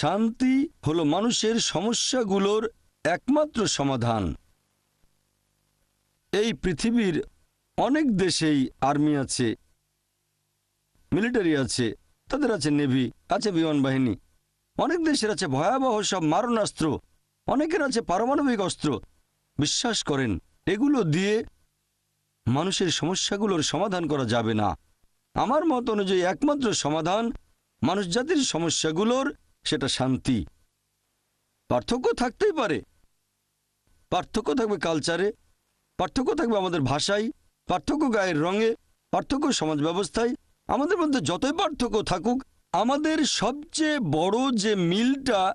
শান্তি হলো মানুষের সমস্যাগুলোর একমাত্র সমাধান। এই পৃথিবীর অনেক দেশেই আর্মি আছে, মিলিটারি আছে, তাদের আছে নেভি, আছে বিমান বাহিনী। অনেক দেশের আছে ভয়াবহ সব মারণাস্ত্র, অনেকের আছে পারমাণবিক অস্ত্র। বিশ্বাস করেন, এগুলো দিয়ে মানুষের সমস্যাগুলোর সমাধান করা যাবে না। আমার মত অনুযায়ী একমাত্র সমাধান মানুষ জাতির সমস্যাগুলোর সেটা শান্তি। পার্থক্য থাকতেই পারে। পার্থক্য থাকবে কালচারে, পার্থক্য থাকবে আমাদের ভাষায়, পার্থক্য গায়ের রঙে, পার্থক্য সমাজ ব্যবস্থায়। আমাদের মধ্যে যতই পার্থক্য থাকুক, আমাদের সবচেয়ে বড় যে মিলটা,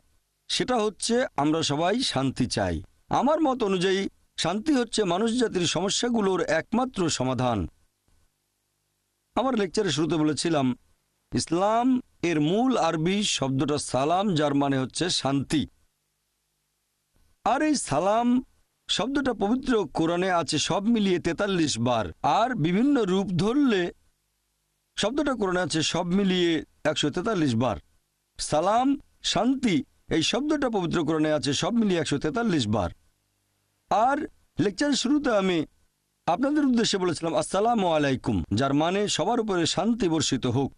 সেটা হচ্ছে আমরা সবাই শান্তি চাই। আমার মত অনুযায়ী, শান্তি হচ্ছে মানুষ জাতির সমস্যাগুলোর একমাত্র সমাধান। আমার লেকচারে শুরুতে বলেছিলাম, ইসলাম এর মূল আরবি শব্দটা সালাম, যার মানে হচ্ছে শান্তি। আর এই সালাম শব্দটা পবিত্র কোরআনে আছে সব মিলিয়ে তেতাল্লিশ বার। আর বিভিন্ন রূপ ধরলে শব্দটা কোরআনে আছে সব মিলিয়ে একশো তেতাল্লিশ বার। সালাম, শান্তি, এই শব্দটা পবিত্র কোরআনে আছে সব মিলিয়ে একশো তেতাল্লিশ বার। আর লেকচারের শুরুতে আমি আপনাদের উদ্দেশ্যে বলেছিলাম, আসসালামু আলাইকুম, যার মানে সবার উপরে শান্তি বর্ষিত হোক।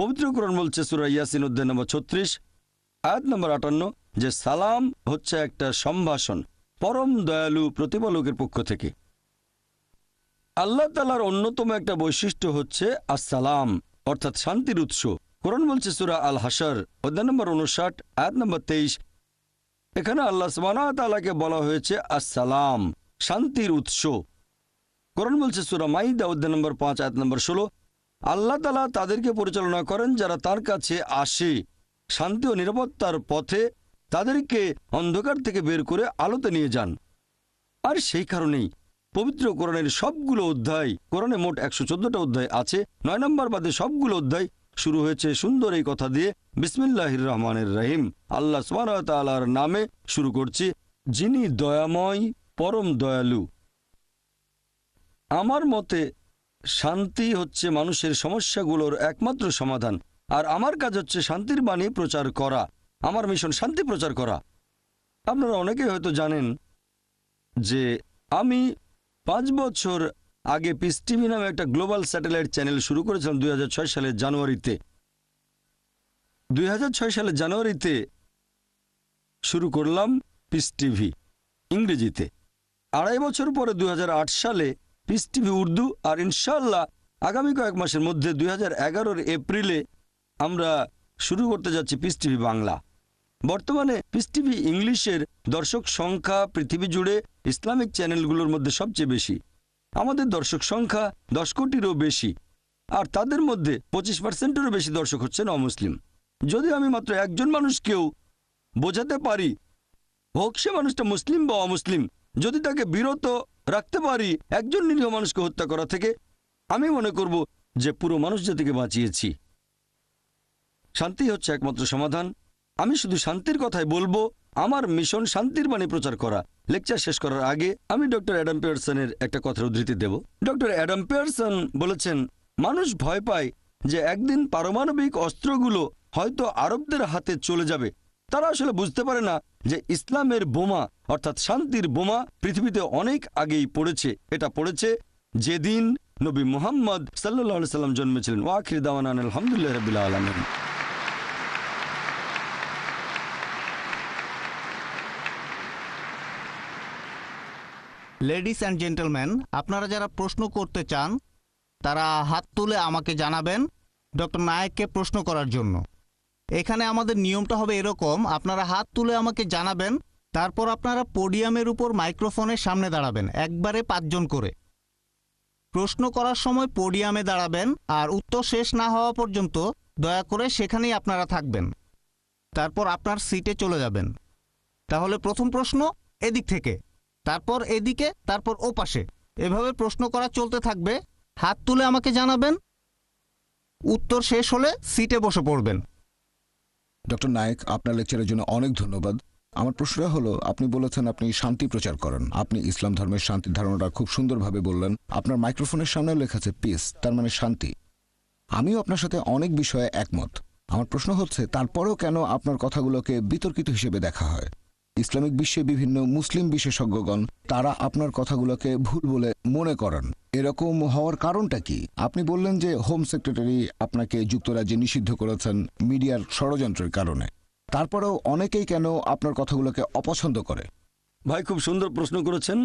পবিত্র কোরআন বলছে সুরা ইয়াসিন উদ্দিন নম্বর ছত্রিশ, আয়াত নম্বর আটান্ন, যে সালাম হচ্ছে একটা সম্ভাষণ পরম দয়ালু প্রতিপালকের পক্ষ থেকে। আল্লাহ তালার অন্যতম একটা বৈশিষ্ট্য হচ্ছে আসসালাম, অর্থাৎ শান্তির উৎস। কোরআন বলছে সুরা আল হাসার অধ্যায় নম্বর উনষাট আয়াত নম্বর তেইশ। এখানে আল্লাহ সুবানা তালাকে বলা হয়েছে আসসালাম, শান্তির উৎস। কোরআন বলছে সুরা মাইদা, অধ্যায় নম্বর পাঁচ, আয়াত নম্বর ষোলো আল্লাহ তালা তাদেরকে পরিচালনা করেন যারা তার কাছে আসে। শান্তি ও নিরাপত্তার পথে তাদেরকে অন্ধকার থেকে বের করে আলোতে নিয়ে যান। আর সেই কারণেই পবিত্র কোরআনের সবগুলো অধ্যায়, কোরআনে মোট একশো চোদ্দটা অধ্যায় আছে, নয় নম্বর বাদে সবগুলো অধ্যায় শুরু হয়েছে সুন্দর এই কথা দিয়ে বিসমিল্লাহির রহমানের রহিম। আল্লাহ সুবাহর নামে শুরু করছি, যিনি দয়াময়, পরম দয়ালু। আমার মতে শান্তি হচ্ছে মানুষের সমস্যাগুলোর একমাত্র সমাধান। আর আমার কাজ হচ্ছে শান্তির বাণী প্রচার করা। আমার মিশন শান্তি প্রচার করা। আপনারা অনেকেই হয়তো জানেন যে আমি পাঁচ বছর আগে পিস টিভি নামে একটা গ্লোবাল স্যাটেলাইট চ্যানেল শুরু করেছিলাম দুই হাজার ছয় সালের জানুয়ারিতে। দুই হাজার সালের জানুয়ারিতে শুরু করলাম পিস টিভি ইংরেজিতে। আড়াই বছর পরে দুই হাজার আট সালে পিস টিভি উর্দু আর ইনশাল্লাহ আগামী কয়েক মাসের মধ্যে দুই হাজার এপ্রিলে আমরা শুরু করতে যাচ্ছি পিস টিভি বাংলা। বর্তমানে পিস টিভি ইংলিশের দর্শক সংখ্যা পৃথিবী জুড়ে ইসলামিক চ্যানেলগুলোর মধ্যে সবচেয়ে বেশি। আমাদের দর্শক সংখ্যা দশ কোটিরও বেশি। আর তাদের মধ্যে পঁচিশ পার্সেন্টেরও বেশি দর্শক হচ্ছেন অমুসলিম। যদি আমি মাত্র একজন মানুষকেও বোঝাতে পারি, হোক সে মানুষটা মুসলিম বা অমুসলিম, যদি তাকে বিরত রাখতে পারি। একজন নিরীহ মানুষকে হত্যা করা থেকে আমি মনে করব যে পুরো মানুষ জাতিকে বাঁচিয়েছি। শান্তি হচ্ছে একমাত্র সমাধান। আমি শুধু শান্তির কথাই বলব, আমার মিশন শান্তির বাণী প্রচার করা। লেকচার শেষ করার আগে আমি ডক্টর অ্যাডাম পিয়ারসনের একটা কথার উদ্ধৃতি দেব। ডক্টর অ্যাডাম পিয়ারসন বলেছেন, মানুষ ভয় পায় যে একদিন পারমাণবিক অস্ত্রগুলো হয়তো আরবদের হাতে চলে যাবে। তারা আসলে বুঝতে পারে না যে ইসলামের বোমা, অর্থাৎ শান্তির বোমা, পৃথিবীতে অনেক আগেই পড়েছে। এটা পড়েছে যেদিন নবী মুহাম্মদ সাল্লাহ সাল্লাম জন্মেছিলেন। ওয়াখির দাওয়ান আলহামদুলিল্লাহ রবিল্লা আলমিন। লেডিস অ্যান্ড জেন্টলম্যান আপনারা যারা প্রশ্ন করতে চান, তারা হাত তুলে আমাকে জানাবেন ডক্টর নায়েককে প্রশ্ন করার জন্য। এখানে আমাদের নিয়মটা হবে এরকম, আপনারা হাত তুলে আমাকে জানাবেন, তারপর আপনারা পোডিয়ামের উপর মাইক্রোফোনের সামনে দাঁড়াবেন, একবারে পাঁচজন করে। প্রশ্ন করার সময় পোডিয়ামে দাঁড়াবেন, আর উত্তর শেষ না হওয়া পর্যন্ত দয়া করে সেখানেই আপনারা থাকবেন। তারপর আপনার সিটে চলে যাবেন। তাহলে প্রথম প্রশ্ন এদিক থেকে, তারপর এদিকে, তারপর ও পাশে এভাবে প্রশ্ন করা চলতে থাকবে। হাত তুলে আমাকে জানাবেন, উত্তর শেষ হলে সিটে বসে পড়বেন। ডক্টর নায়েক আপনার লেকচারের জন্য অনেক ধন্যবাদ। আমার প্রশ্নটা হলো, আপনি বলেছেন আপনি শান্তি প্রচার করেন। আপনি ইসলাম ধর্মের শান্তির ধারণাটা খুব সুন্দরভাবে বললেন। আপনার মাইক্রোফোনের সামনেও লেখা আছে পিস তার মানে শান্তি। আমিও আপনার সাথে অনেক বিষয়ে একমত। আমার প্রশ্ন হচ্ছে, তারপরেও কেন আপনার কথাগুলোকে বিতর্কিত হিসেবে দেখা হয়? ইসলামিক বিশ্বে বিভিন্ন মুসলিম বিশেষজ্ঞগণ, তারা আপনার কথাগুলোকে ভুল বলে মনে করেন। এরকম হওয়ার কারণটা কি? আপনি বললেন যে হোম সেক্রেটারি আপনাকে যুক্তরাজ্যে নিষিদ্ধ করেছেন মিডিয়ার ষড়যন্ত্রের কারণে। তারপরেও অনেকেই কেন আপনার কথাগুলোকে অপছন্দ করে? ভাই, খুব সুন্দর প্রশ্ন করেছেন।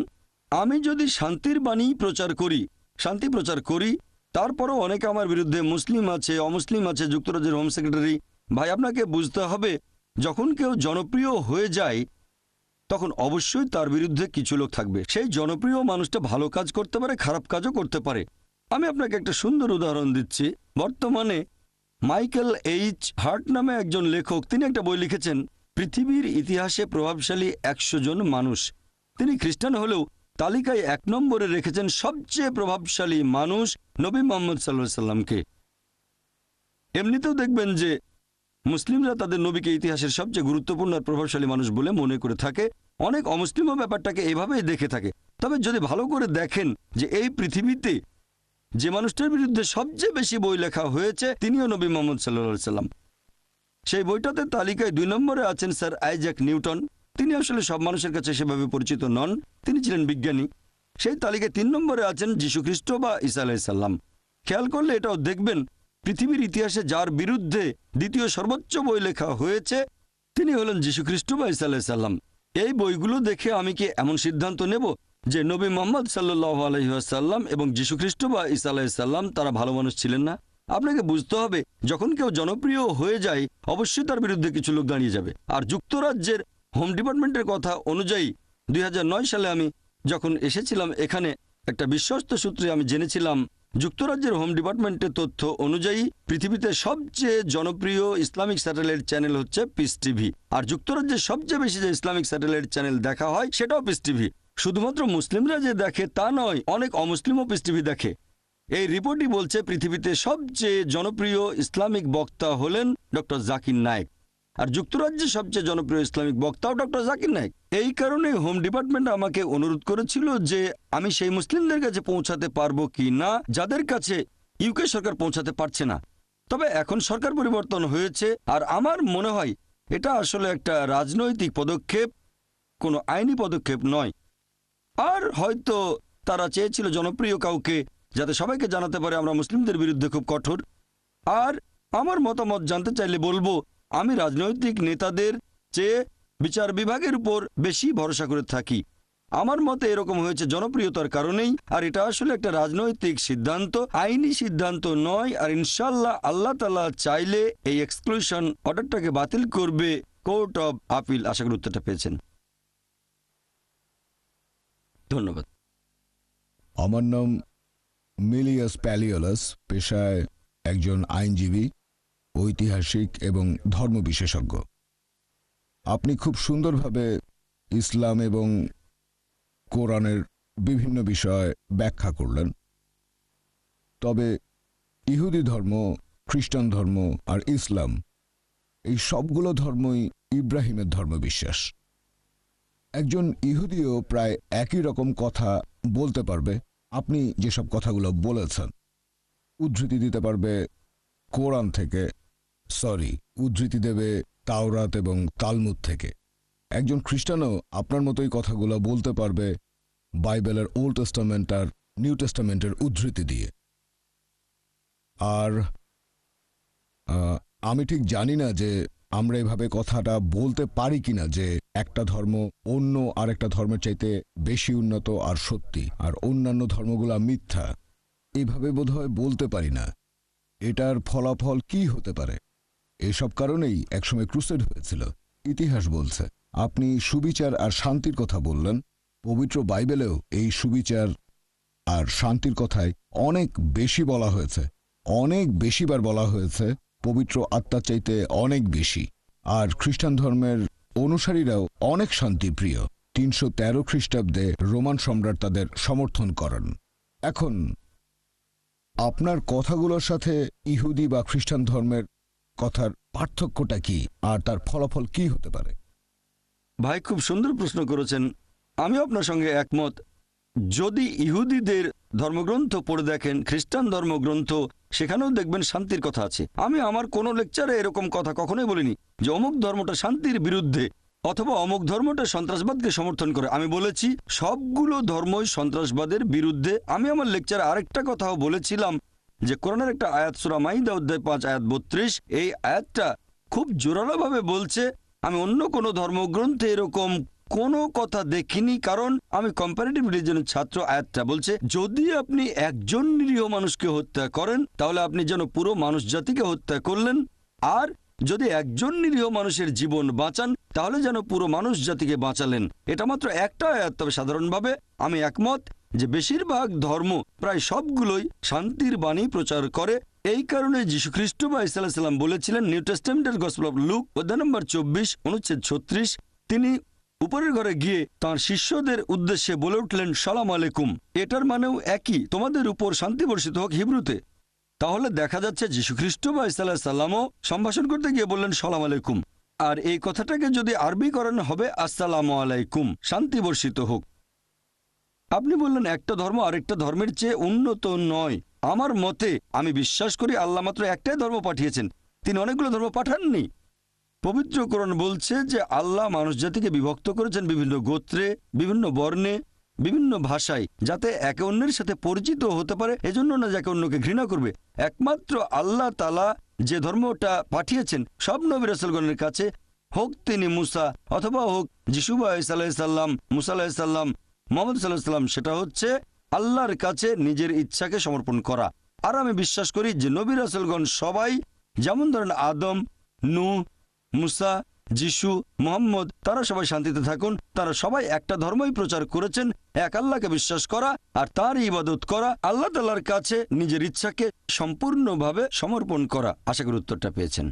আমি যদি শান্তির বাণী প্রচার করি, শান্তি প্রচার করি, তারপরও অনেকে আমার বিরুদ্ধে মুসলিম আছে, অমুসলিম আছে যুক্তরাজ্যের হোম সেক্রেটারি ভাই, আপনাকে বুঝতে হবে, যখন কেউ জনপ্রিয় হয়ে যায় তখন অবশ্যই তার বিরুদ্ধে কিছু লোক থাকবে। সেই জনপ্রিয় মানুষটা ভালো কাজ করতে পারে, খারাপ কাজও করতে পারে। আমি আপনাকে একটা সুন্দর উদাহরণ দিচ্ছি। বর্তমানে মাইকেল এইচ হার্ট নামে একজন লেখক, তিনি একটা বই লিখেছেন, পৃথিবীর ইতিহাসে প্রভাবশালী একশো জন মানুষ। তিনি খ্রিস্টান হলেও তালিকায় এক নম্বরে রেখেছেন সবচেয়ে প্রভাবশালী মানুষ নবী মোহাম্মদ সাল্লাহ সাল্লামকে এমনিতেও দেখবেন যে মুসলিমরা তাদের নবীকে ইতিহাসের সবচেয়ে গুরুত্বপূর্ণ আর প্রভাবশালী মানুষ বলে মনে করে থাকে। অনেক অমুসলিমও ব্যাপারটাকে এভাবেই দেখে থাকে। তবে যদি ভালো করে দেখেন যে এই পৃথিবীতে যে মানুষটার বিরুদ্ধে সবচেয়ে বেশি বই লেখা হয়েছে, তিনিও নবী মোহাম্মদ সাল্লা সাল্লাম। সেই বইটাতে তালিকায় দুই নম্বরে আছেন স্যার আইজ্যাক নিউটন। তিনি আসলে সব মানুষের কাছে সেভাবে পরিচিত নন। তিনি ছিলেন বিজ্ঞানী। সেই তালিকায় তিন নম্বরে আছেন যীশুখ্রিস্ট বা ইসা আলাইসাল্লাম খেয়াল করলে এটাও দেখবেন পৃথিবীর ইতিহাসে যার বিরুদ্ধে দ্বিতীয় সর্বোচ্চ বই লেখা হয়েছে, তিনি হলেন যীশুখ্রিস্ট বা ইসা আলাইসাল্লাম এই বইগুলো দেখে আমি কি এমন সিদ্ধান্ত নেব যে নবী মোহাম্মদ সাল্লাহ আলহিহাসাল্লাম এবং যীশুখ্রিস্ট বা ইসা তারা ভালো মানুষ ছিলেন না? আপনাকে বুঝতে হবে, যখন কেউ জনপ্রিয় হয়ে যায়, অবশ্যই তার বিরুদ্ধে কিছু লোক দাঁড়িয়ে যাবে। আর যুক্তরাজ্যের হোম ডিপার্টমেন্টের কথা অনুযায়ী, দুই হাজার নয় সালে আমি যখন এসেছিলাম এখানে, একটা বিশ্বস্ত সূত্রে আমি জেনেছিলাম যুক্তরাজ্যের হোম ডিপার্টমেন্টের তথ্য অনুযায়ী, পৃথিবীতে সবচেয়ে জনপ্রিয় ইসলামিক স্যাটেলাইট চ্যানেল হচ্ছে পিস টিভি আর যুক্তরাজ্যের সবচেয়ে বেশি যে ইসলামিক স্যাটেলাইট চ্যানেল দেখা হয়, সেটাও পিস টিভি শুধুমাত্র মুসলিমরা যে দেখে তা নয়, অনেক অমুসলিমও পিস টিভি দেখে। এই রিপোর্টই বলছে, পৃথিবীতে সবচেয়ে জনপ্রিয় ইসলামিক বক্তা হলেন ডক্টর জাকির নায়েক। আর যুক্তরাজ্যের সবচেয়ে জনপ্রিয় ইসলামিক বক্তাও ডক্টর জাকির নায়েক। এই কারণে হোম ডিপার্টমেন্ট আমাকে অনুরোধ করেছিল যে আমি সেই মুসলিমদের কাছে পৌঁছাতে পারব কি না, যাদের কাছে ইউকে সরকার পৌঁছাতে পারছে না। তবে এখন সরকার পরিবর্তন হয়েছে আর আমার মনে হয় এটা আসলে একটা রাজনৈতিক পদক্ষেপ, কোনো আইনি পদক্ষেপ নয়। আর হয়তো তারা চেয়েছিল জনপ্রিয় কাউকে, যাতে সবাইকে জানাতে পারে আমরা মুসলিমদের বিরুদ্ধে খুব কঠোর। আর আমার মতামত জানতে চাইলে বলব আমি রাজনৈতিক নেতাদের চেয়ে বিচার বিভাগের উপর বেশি ভরসা করে থাকি। আমার মতে এরকম হয়েছে জনপ্রিয়তার কারণেই, আর এটা আসলে একটা রাজনৈতিক সিদ্ধান্ত, আইনি সিদ্ধান্ত নয়, আর ইনশাল্লাহ আল্লাহ তালা চাইলে এই এক্সক্লুশন অর্ডারটাকে বাতিল করবে, কোর্ট অব আপিল। আশা করি উত্তরটা পেয়েছেন। ধন্যবাদ। আমার নাম মিলিয়াস প্যালিওলাস, পেশায় একজন আইনজীবী। ঐতিহাসিক এবং ধর্ম বিশেষজ্ঞ। আপনি খুব সুন্দরভাবে ইসলাম এবং কোরআনের বিভিন্ন বিষয় ব্যাখ্যা করলেন। তবে ইহুদি ধর্ম, খ্রিস্টান ধর্ম আর ইসলাম, এই সবগুলো ধর্মই ইব্রাহিমের ধর্মবিশ্বাস। একজন ইহুদিও প্রায় একই রকম কথা বলতে পারবে। আপনি যেসব কথাগুলো বলেছেন, উদ্ধৃতি দিতে পারবে কোরআন থেকে সরি, উদ্ধৃতি দেবে তাওরাত এবং তালমুদ থেকে। একজন খ্রিস্টানও আপনার মতোই কথাগুলো বলতে পারবে বাইবেলের ওল্ড টেস্টামেন্ট আর নিউ টেস্টামেন্টের উদ্ধৃতি দিয়ে। আর আমি ঠিক জানি না যে আমরা এভাবে কথাটা বলতে পারি কিনা যে একটা ধর্ম অন্য আর একটা ধর্মের চাইতে বেশি উন্নত আর সত্যি, আর অন্যান্য ধর্মগুলা মিথ্যা। এভাবে বোধহয় বলতে পারি না। এটার ফলাফল কি হতে পারে? এসব কারণেই একসময় ক্রুসেড হয়েছিল। ইতিহাস বলছে, আপনি সুবিচার আর শান্তির কথা বললেন। পবিত্র বাইবেলেও এই সুবিচার আর শান্তির কথায় অনেক বেশি বলা হয়েছে। অনেক বেশিবার বলা হয়েছে, পবিত্র আত্মার চাইতে অনেক বেশি। আর খ্রিস্টান ধর্মের অনুসারীরাও অনেক শান্তিপ্রিয়। তিনশো তেরো খ্রিস্টাব্দে রোমান সম্রাট তাদের সমর্থন করেন। এখন, আপনার কথাগুলোর সাথে ইহুদি বা খ্রিস্টান ধর্মের কথার পার্থক্যটা কি? আর তার ফলাফল কি হতে পারে? ভাই, খুব সুন্দর প্রশ্ন করেছেন। আমি আপনার সঙ্গে একমত। যদি ইহুদিদের ধর্মগ্রন্থ পড়ে দেখেন, খ্রিস্টান ধর্মগ্রন্থ, সেখানেও দেখবেন শান্তির কথা আছে। আমি আমার কোনো লেকচারে এরকম কথা কখনোই বলিনি যে অমুক ধর্মটা শান্তির বিরুদ্ধে অথবা অমুক ধর্মটা সন্ত্রাসবাদকে সমর্থন করে। আমি বলেছি, সবগুলো ধর্মই সন্ত্রাসবাদের বিরুদ্ধে। আমি আমার লেকচারে আরেকটা কথাও বলেছিলাম যে কোরআনের একটা আয়াত, সুরা মাইদা অধ্যায় পাঁচ, আয়াত বত্রিশ, এই আয়াতটা খুব জোরালোভাবে বলছে, আমি অন্য কোনো ধর্মগ্রন্থে এরকম কোনো কথা দেখিনি, কারণ আমি কম্পারেটিভ রিলিজনের ছাত্র আয়াতটা বলছে, যদি আপনি একজন নিরীহ মানুষকে হত্যা করেন, তাহলে আপনি যেন পুরো মানুষ জাতিকে হত্যা করলেন, আর যদি একজন নিরীহ মানুষের জীবন বাঁচান, তাহলে যেন পুরো মানুষ জাতিকে বাঁচালেন। এটা মাত্র একটা আয়াত, তবে সাধারণভাবে আমি একমত যে বেশিরভাগ ধর্ম প্রায় সবগুলোই শান্তির বাণী প্রচার করে। এই কারণে যীশু খ্রিস্ট বা ইসাল্লাম বলেছিলেন, নিউ টেস্টামেন্টের গসপল অফ লুক, অধ্যায় নম্বর চব্বিশ, অনুচ্ছেদ ছত্রিশ, তিনি উপরের ঘরে গিয়ে তাঁর শিষ্যদের উদ্দেশ্যে বলে উঠলেন, সালাম আলাইকুম, এটার মানেও একই, তোমাদের উপর শান্তি বর্ষিত হোক হিব্রুতে। তাহলে দেখা যাচ্ছে যীশুখ্রিস্ট বা ইসাল্লাহ সাল্লামও সম্ভাষণ করতে গিয়ে বললেন, সালাম আলাইকুম। আর এই কথাটাকে যদি আরবি করানো হবে, আসসালাম আলাইকুম, শান্তি বর্ষিত হোক। আপনি বললেন একটা ধর্ম আরেকটা ধর্মের চেয়ে উন্নত নয়। আমার মতে আমি বিশ্বাস করি আল্লাহ মাত্র একটাই ধর্ম পাঠিয়েছেন। তিনি অনেকগুলো ধর্ম পাঠাননি। পবিত্রকরণ বলছে যে আল্লাহ মানুষ জাতিকে বিভক্ত করেছেন বিভিন্ন গোত্রে, বিভিন্ন বর্ণে, বিভিন্ন ভাষায়, যাতে একে অন্যের সাথে পরিচিত হতে পারে। এজন্য না যাকে অন্যকে ঘৃণা করবে। একমাত্র আল্লাহ তালা যে ধর্মটা পাঠিয়েছেন, সব নবী রসলগণের কাছে হোক তিনি মুসা অথবা হোক যিশুবা সাল্লাম মুসা আলাহিসাল্লাম মোহাম্মদ সাল্লাহাম সেটা হচ্ছে আল্লাহর কাছে নিজের ইচ্ছাকে সমর্পণ করা। আর আমি বিশ্বাস করি যে নবী রাসুলগণ সবাই, যেমন ধরেন আদম নু মুসা, যিশু, মোহাম্মদ, তারা সবাই শান্তিতে থাকুন। তারা সবাই একটা ধর্মই প্রচার করেছেন, এক আল্লাহকে বিশ্বাস করা আর তার ইবাদত করা, আল্লাহ তাল্লার কাছে নিজের ইচ্ছাকে সম্পূর্ণভাবে সমর্পণ করা। আশা করি উত্তরটা পেয়েছেন।